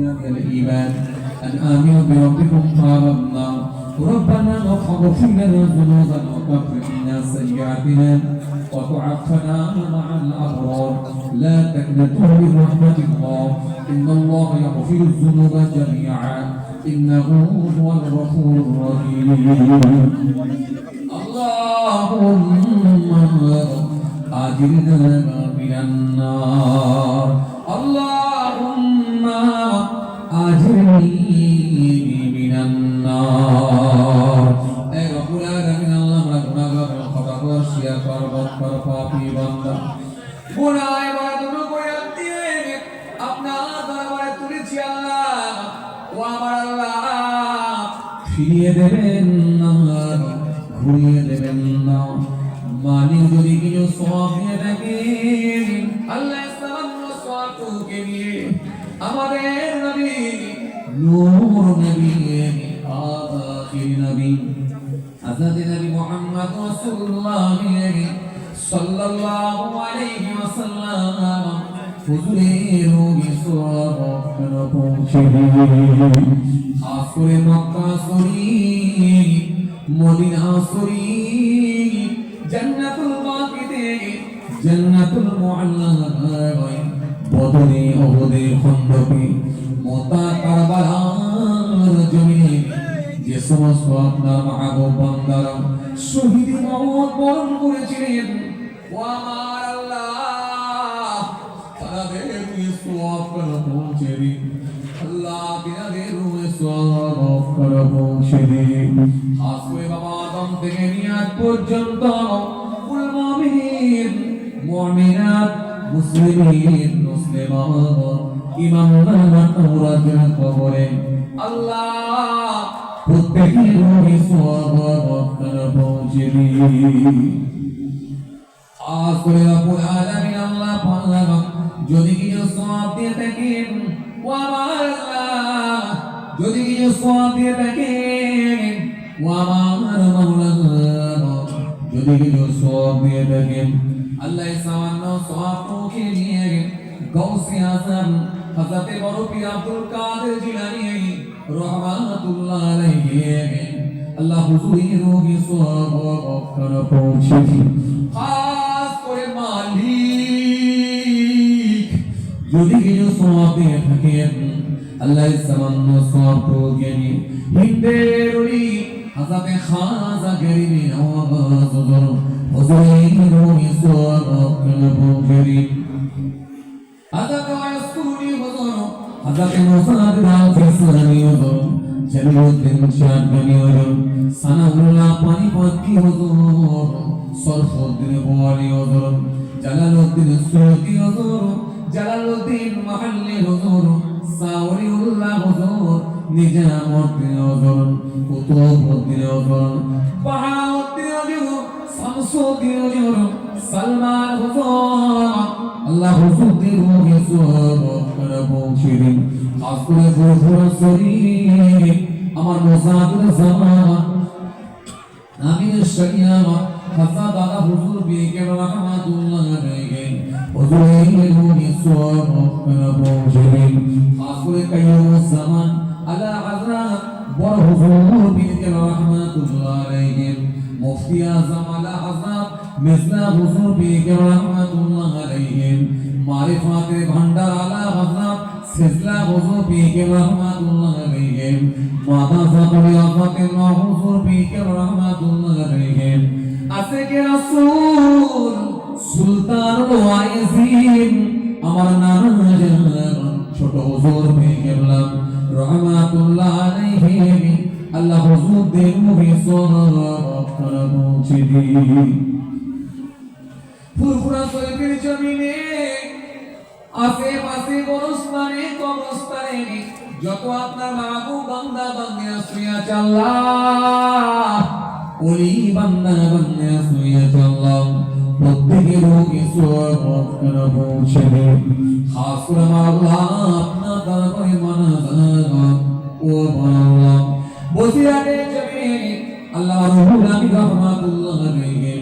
الإيمان. أن آمنوا بربكم فآمنا ربنا واغفر لنا ذنوبنا وكفر عنا سيئاتنا وتوفنا مع الأبرار. لا تقنطوا من رحمة الله إن الله يغفر الذنوب جميعا. إنه هو الغفور الرحيم. اللهم أجرنا من النار. اللهم দরবারে তুলেছি আল্লাহ। ও আমার আল্লাহ, ফিরিয়ে দেবেন না। ঘুরিয়ে দেবেন না। মালিক যদি কিছু সব নিয়ে থাকেন, আল্লাহ সামান্য সবটুকে নিয়ে আমাদের নবী, নূর নবী, আখির নবী আজাদ নবী মুহাম্মদ রাসূলুল্লাহ, সাল্লাল্লাহু আলাইহি ওয়াসাল্লাম করে মক্কা শরীফ, মদিনা শরীফ, জান্নাতুল বাকিতে, জান্নাতুল মুআল্লা বদরে ওহদে খন্দকে মোতা কারবালার জমিনে, যে সমস্ত আপনার মাগো বান্দারা শহীদ মত বরণ করেছিলেন আমার সওয়াব করে পৌঁছে দিন আল্লাহ তিনাদের সওয়াব করে পৌঁছে দিন খাস করে বাবা আদম থেকে নিয়ে আজ পর্যন্ত কুল মুমিন মুমিনাত মুসলিমিন মুসলিমাত আল্লাহ রুহি আল্লাহ যদি কিছু সওয়াব দিয়ে থাকেন ও আমার আল্লাহ যদি কিছু সওয়াব দিয়ে থাকেন ও আমার মাওলা যদি কিছু সওয়াব দিয়ে থাকেন, আল্লাহ সামান্য সওয়াব মুখে নিয়ে গৌসে আজম হযরত বড় পীর আব্দুল কাদের জিলানী রহমাতুল্লাহ আলাইহি আল্লাহ হুজুরের রোগী সওয়াব করে পৌঁছে খাস করে মালিক যদি কিছু সওয়াব দিয়ে থাকেন আল্লাহ সামান্য সওয়াব জ্ঞানী হিন্দের উনি হাজাতে খাজা গরিবি নওয়াজ হুজুর, হুজুরের পৌঁছে হাজাতে হুজুর, হাজাতে মুসাদ হুজুর জালালউদ্দিন মাহাল্লি হুজুর, সাউরিউল্লাহ হুজুর নিজামউদ্দিন হুজুর কুতুবউদ্দিন হুজুর বাহাউদ্দিন হুজুর শামসুদ্দিন হুজুর সালমান হুজুর আল্লাহ হুজুরদের রোগে সব করে পৌঁছে দিন। খাস করে ফুরফুরা শরীফ, আমার মোসাদুল জামান আমির শরিয়ামা খাসা দাদা হুজুর বিকে রহমাতুল্লাহ আলাইহি হুজুরের খাস করে কাইয়ুম জামান আলা হযরত বড় হুজুর বিকে রহমাতুল্লাহ আলাইহি মুফতি আজম আলা মিসলা হুজুর হুজুর হুজুর আলাইহি আছে কে রাসূল জমিনে আশেপাশে গরস্থানে কবরস্থানে যত আপনার মাহবুব বান্দা বান্দিরা শুয়ে আছে আল্লাহ ওলি বান্দা বান্দিরা শুয়ে আছে আল্লাহ প্রত্যেকের রোগে সব করে পৌঁছে দে খাস করে আমার আপনার দরবারে মানা ও আল্লাহ বসিরাতে জমিনে। আল্লাহ রব্বুল আলামিন রহমাতুল্লাহ আলাইহি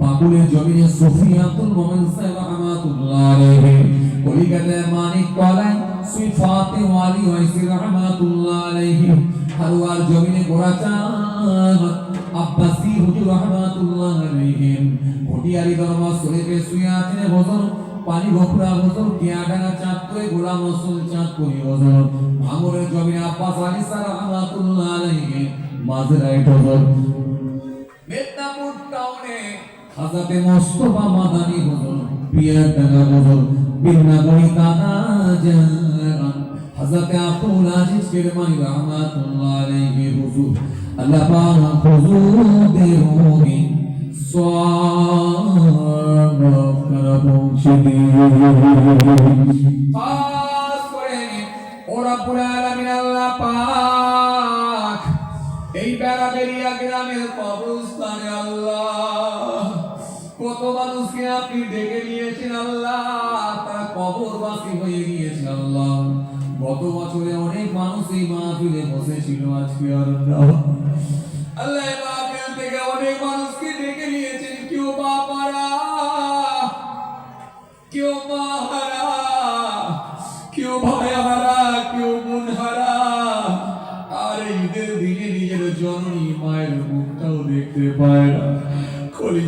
বাবুলের জমিনে সুফিয়াতুল মুমিন সাহেব রহমাতুল্লাহ আলাইহি কলিকাতায় মানিক কলায় সুই ফাতে ওয়ালি ওয়াইসি রাহমাতুল্লাহ। আলাইহি হারওয়ার জমিনে চাঁদ। আব্বাসি হুজুর ভাঙরের জমিনে আব্বাস আলী স্যার রাহমাতুল্লাহ আলাইহি মাঝরাইট হযরত মেদিনীপুর টাউনে হাজাতে মোস্তফা মাদানি হুজুর পিয়ার ডাঙ্গা হুজুর বিন্নাগুড়ি কানা জান হাজাতে আব্দুল আজিজ কিরমানি রহমাতুল্লাহ আলাইহি হুজুর। আল্লাহ পাক হুজুরদের রুহি সওয়াব করা পৌঁছে দিয়ে খাস করে ওরা পুরা আলামিন আল্লাহ পাক এই বেড়াবেড়িয়া গ্রামের কবরস্থানে আল্লাহ কত মানুষকে আপনি ডেকে নিয়েছেন আল্লাহ? তারা কবরবাসী হয়ে গিয়েছে আল্লাহ। গত বছরে অনেক মানুষ এই মাহফিলে বসেছিল, আজকে আর আল্লাহ মাহফিল থেকে অনেক মানুষকে ডেকে নিয়েছেন। কেউ বাবারা কেউ মা হারা, কেউ ভাই হারা, কেউ বোন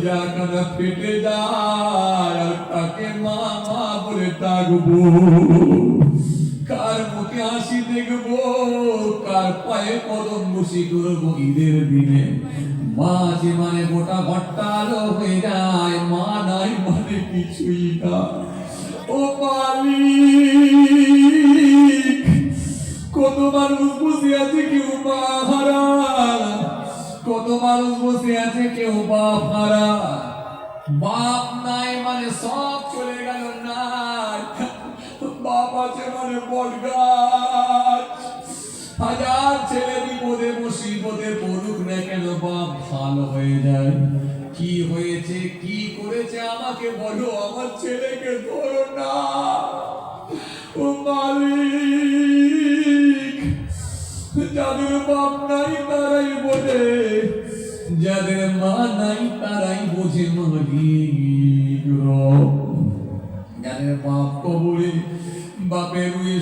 কানা ফেটে যায়, আর তাকে মা মা বলে কার মুখে হাসি কার পায়ে কদম বসি করব ঈদের দিনে। মা যে মানে গোটা ঘরটা আলো হয়ে যায়, মা নাই মানে কিছুই না। ও মালিক কত মানুষ আছে কেউ মা হারা কত মানুষ বসে আছে, কেউ বাপ হারা বাপ নাই মানে সব চলে গেল বাপ আছে মানে বট গাছ। হাজার ছেলে বিপদে মুসিবতে পড়ুক না কেন বাপ, ভালো হয়ে যায়। কি হয়েছে, কি করেছে আমাকে বলো, আমার ছেলেকে ধরো না। ও মালিক, যাদের বাপ নাই তারাই বোঝে যাদের মা নাই তারাই বোঝে মালিক যাদের বাপ কবরে বাপের ওই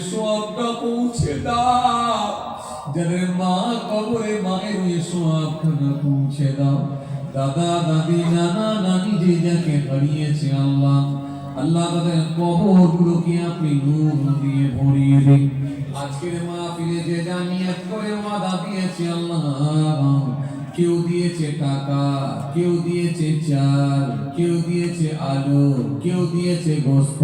পৌঁছে দাও। যাদের মা কবরে, মায়ের পৌঁছে দাও। দাদা, দাদি, নানা, নানি যে যাকে হারিয়েছে আল্লাহ আল্লাহ তাদের কবর গুলোকে আপনি নূর দিয়ে ভরিয়ে দিন। আজকের মাহফিলে যে জানিয়াত করে আল্লাহ কেউ দিয়েছে টাকা, কেউ দিয়েছে চাল, কেউ দিয়েছে আলু, কেউ দিয়েছে গোস্ত।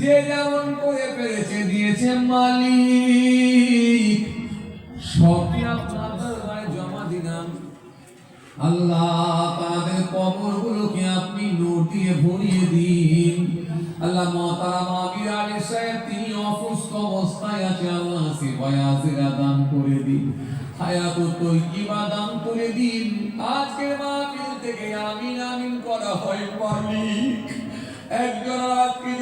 যে যেমন করে পেরেছে, দিয়েছে মালিক। সবই আপনার দরবারে জমা দিলাম। আল্লাহ তাদের কবর গুলোকে আপনি নূর দিয়ে ভরিয়ে দিন। আল্লাহ মহতারাম আমির আলী সাহেব, তিনি অসুস্থ অবস্থায় আছে, আল্লাহ সেবায় আজিরা দান করে দিন। একজন আজকে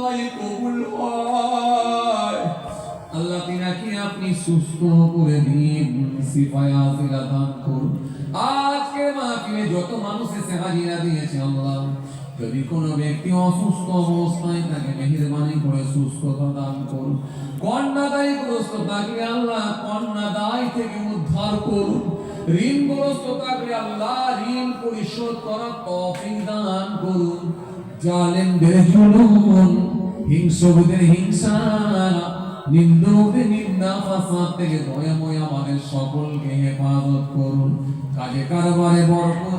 হয়, কবুল হয়। আল্লাহ তিনাকে আপনি সুস্থ করে দিন সিফায় আজিরা দান করুন। আজকে মাহফিলে যত মানুষ এসে হাজিরা দিয়েছে আল্লাহ। যদি কোনো ব্যক্তি অসুস্থ অবস্থায় তাকে মেহেরবানি করে সুস্থতা দান করুন কন্যাদায়ী গ্রস্ত থাকলে আল্লাহ কন্যাদায় থেকে উদ্ধার করুন। আল্লাহ ঋণ পরিশোধ তৌফিক দান করুন। হিংসুকদের হিংসা নিন্দুকে নিন্দা ফাসাদ থেকে দয়াময় আমাদের সকলকে হেফাজত করুন। কাজে কারবারে বরকত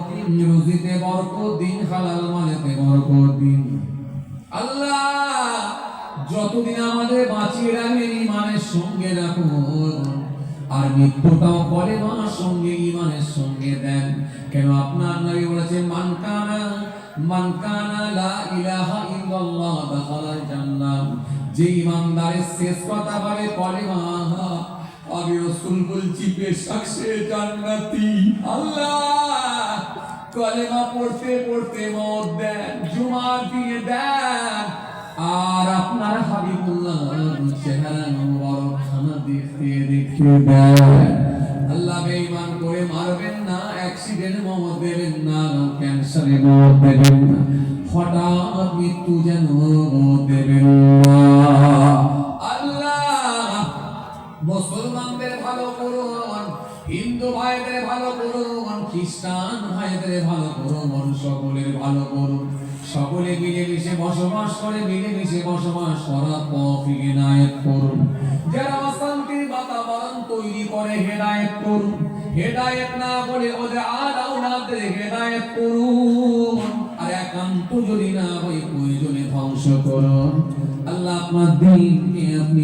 রুজিতে বরকত দিন, হালাল মালেতে বরকত দিন। আল্লাহ, যতদিন আমাদের বাঁচিয়ে রাখবেন ইমানের সঙ্গে রাখুন, আর মৃত্যুটাও পরে মার সঙ্গে ইমানের সঙ্গে দেন। কেন আপনার নবী বলেছেন মানকানা মানকানা লা ইলাহা ইল্লাল্লাহ দাখালাল জান্নাহ যে ইমানদারের শেষ কথা বলে, পরে মা আমি রসুল বলছি বেশাক সে জান্নাতি। আল্লাহ কলেমা পড়তে পড়তে মত দেন জুমার দিয়ে দেন আর আপনার হাবিবুল্লাহ চেহারা মুবারক খানা দেখতে দেখতে দেন আল্লাহ বেঈমান করে মারবেন না, অ্যাক্সিডেন্ট মত দেবেন না, ক্যান্সারে মত দেবেন না। হঠাৎ মৃত্যু যেন দেবেন না। সকলের ভালো করুন। সকলে মিলেমিশে বসবাস করে, মিলেমিশে বসবাস করা তৌফিক ইনায়েত করুন। যারা অশান্তির বাতাবরণ তৈরি করে, হেদায়েত করুন। হেদায়েত না করে ওদের আর আওলাদের হেদায়েত করুন। আর একান্ত যদি না হয়, প্রয়োজনে ধ্বংস করুন। আল্লাহ আপনার দিনকে আপনি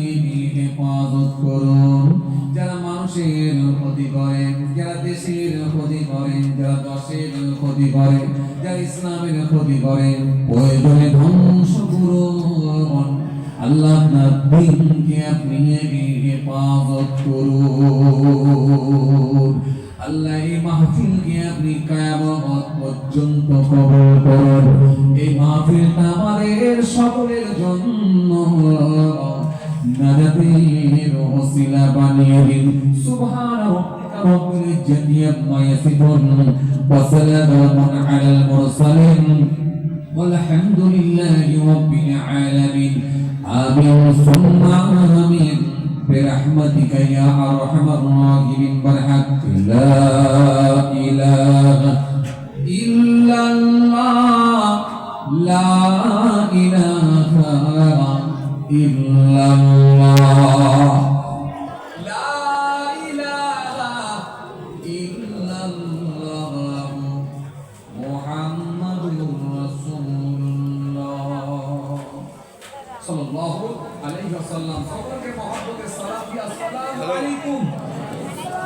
হেফাজত করুন। যারা মানুষের ক্ষতি করেন, যারা দেশের ক্ষতি করেন, যারা দশের ক্ষতি করে যা ইসলামের ক্ষতি করে প্রয়োজনে ধ্বংস করুন আল্লাহ আপনার দিনকে আপনি হেফাজত করুন। আল্লাহ এই মাহফিলকে আপনি কায়ামত الجن عما يصفون وسلام على المرسلين والحمد لله رب العالمين آمين ثم آمين برحمتك يا أرحم الراحمين بالحق لا إله إلا الله لا إله إلا الله